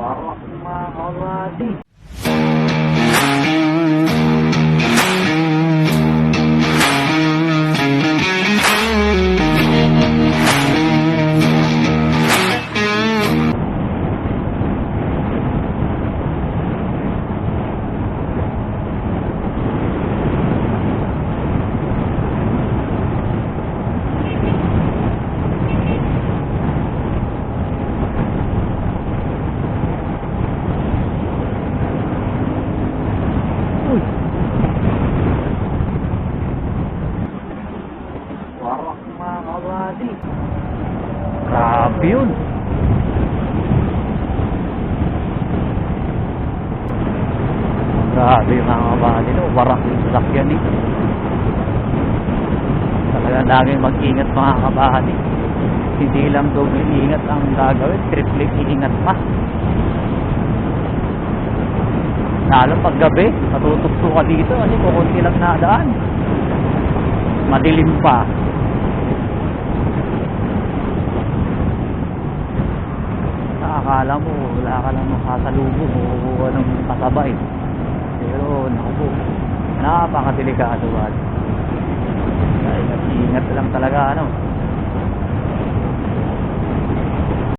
好好好好 kalati. Grabe yun. Grabe yung mga kabahali no. Warak yung sasakyan dito. Talaga laging mag-ingat mga kabahali. Hindi lang doble ingat ang gagawin, triple ingat pa. Lalo pag gabi, matutugso ka dito kasi kukunti lang nadaan. Madilim pa. Nakakala mo, wala ka lang makasalubong o anong kasabay. Pero, naku po, napakadelikado? Kaya ingat lang talaga, ano,